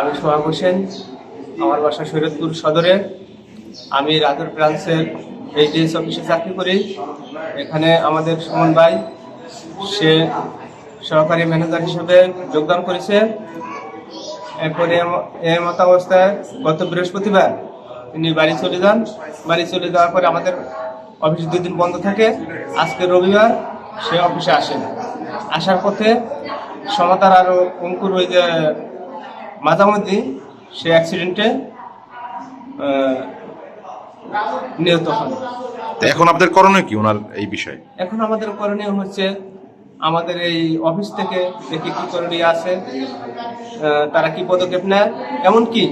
আমি সোহাগ হোসেন, আমার বাসা শরীয়তপুর সদরে। আমি রাজুর ব্রাঞ্চের এইচডিএস অফিসে চাকরি করি। এখানে আমাদের সুমন ভাই, সে সহকারী ম্যানেজার হিসেবে যোগদান করেছে। এরপরে এ মতাবস্থায় গত বৃহস্পতিবার তিনি বাড়ি চলে যান। বাড়ি চলে যাওয়ার পরে আমাদের অফিস দুদিন বন্ধ থাকে। আজকে রবিবার সে অফিসে আসেন। আসার পথে সমাতার আরও অঙ্কুর ওই যে মাঝামধ্যে সে অ্যাক্সিডেন্টে নিহত হন। তো এখন আপনাদের করণীয় কি ওনার এই বিষয়ে? এখন আমাদের করণীয় হচ্ছে আমাদের এই অফিস থেকে দেখি কি করণীয় আছে তারা কি পদক্ষেপ নেয়। এমনকি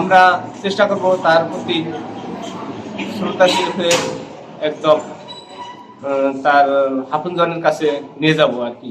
আমরা চেষ্টা করব তার প্রতি শ্রদ্ধাশীল হয়ে একদম তার হাফুনজনের কাছে নিয়ে যাব আর কি।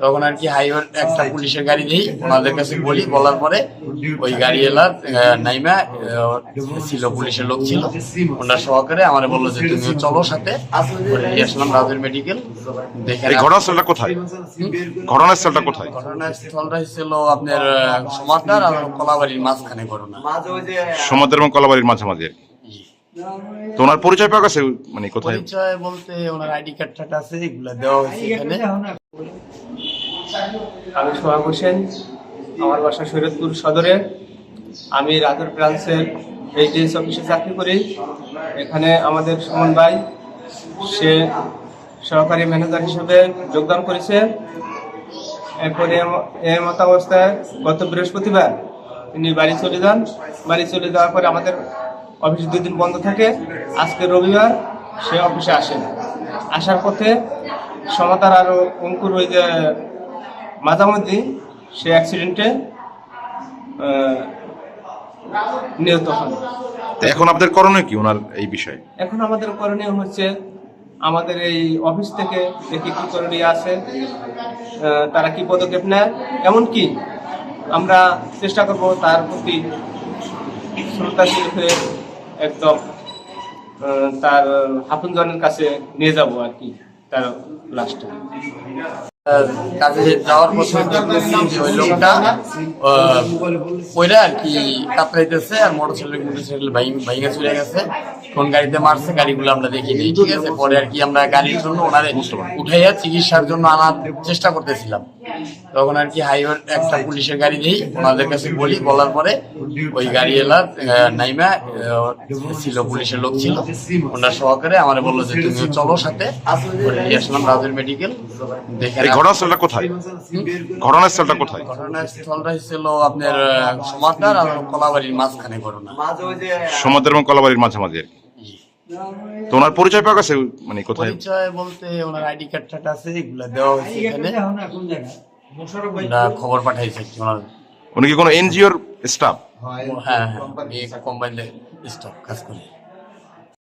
তখন আর কি হাইওয়ে একটা পুলিশের গাড়ি দিই ওনাদের কাছে বলি বলার পরে ওই গাড়ি এলার আহ, নাইমা ছিল পুলিশের লোক ছিল। ওনার সহকারে আমার বলল যে তুমি চলো সাথে নিয়ে আসলাম রাজের মেডিকেল দেখে ঘটনাস্থলটা কোথায়? ঘটনাস্থলটা কোথায়? ঘটনাস্থলটা ছিল আপনার সমাদার আর কলাবাড়ির মাঝখানে ঘটনা। সমাদের এবং কলাবাড়ির মাঝামাঝি আর কি। তো ওনার পরিচয় পাওয়া গেছে? মানে কোথায়? পরিচয় বলতে ওনার আইডি কার্ড টার্ড আছে এগুলা দেওয়া হয়েছে এখানে। আমি সোহাগ হোসেন, আমার বাসা শরীয়তপুর সদরে। আমি রাজুর ব্রাঞ্চের এইচডিএস অফিসে চাকরি করি। এখানে আমাদের সুমন ভাই, সে সহকারী ম্যানেজার হিসেবে যোগদান করেছে। এরপরে এ মতাবস্থায় গত বৃহস্পতিবার তিনি বাড়ি চলে যান। বাড়ি চলে যাওয়ার পরে আমাদের অফিস দুদিন বন্ধ থাকে। আজকে রবিবার সে অফিসে আসেন। আসার পথে সমাতার আরও অঙ্কুর ওই যে মাঝামধ্যে সে অ্যাক্সিডেন্টে নিহত হন। এখন আপনাদের করণীয় কি ওনার এই বিষয়ে? এখন আমাদের করণীয় হচ্ছে আমাদের এই অফিস থেকে দেখি কি করণীয় আছে তারা কি পদক্ষেপ নেয়। এমনকি আমরা চেষ্টা করব তার প্রতি শ্রদ্ধাশীল হয়ে একদম তার হাফুনজনের কাছে নিয়ে যাব আর কি। তার লাশটা কাজে যাওয়ার যে ওই লোকটা ওইটা আর কি কাতরাইতেছে আর মোটর সাইকেল মোটরসাইকেল ভাইঙ্গা চলে গেছে। কোন গাড়িতে মারছে, গাড়িগুলো আমরা দেখিনি ঠিক আছে? পরে আর কি আমরা গাড়ির জন্য ওনারে উঠাইয়া চিকিৎসার জন্য আনার চেষ্টা করতেছিলাম। তখন আর কি হাইওয়ে একটা পুলিশের গাড়ি দিই ওনাদের কাছে বলি বলার পরে ওই গাড়ি এলার নাইমা ছিল পুলিশের লোক ছিল। ওনার সহকারে আমার বলল যে তুমি চলো সাথে আসলাম রাজের মেডিকেল দেখে ঘটনাস্থলটা কোথায়? ঘটনাস্থলটা কোথায়? ঘটনাস্থলটা ছিল আপনার সমাদার আর কলাবাড়ির মাঝখানে ঘটনা। সমাদের এবং কলাবাড়ির মাঝামাঝি। তো ওনার পরিচয় পাওয়া গেছে? মানে কোথায়? পরিচয় বলতে ওনার আইডি কার্ড আছে এগুলা দেওয়া হয়েছে এখানে। আমরা খবর পাঠাইছে ওনার। উনি কি কোনো এনজিওর স্টাফ হ্যাঁ হ্যাঁ কোম্পানির স্টাফ কাজ করে।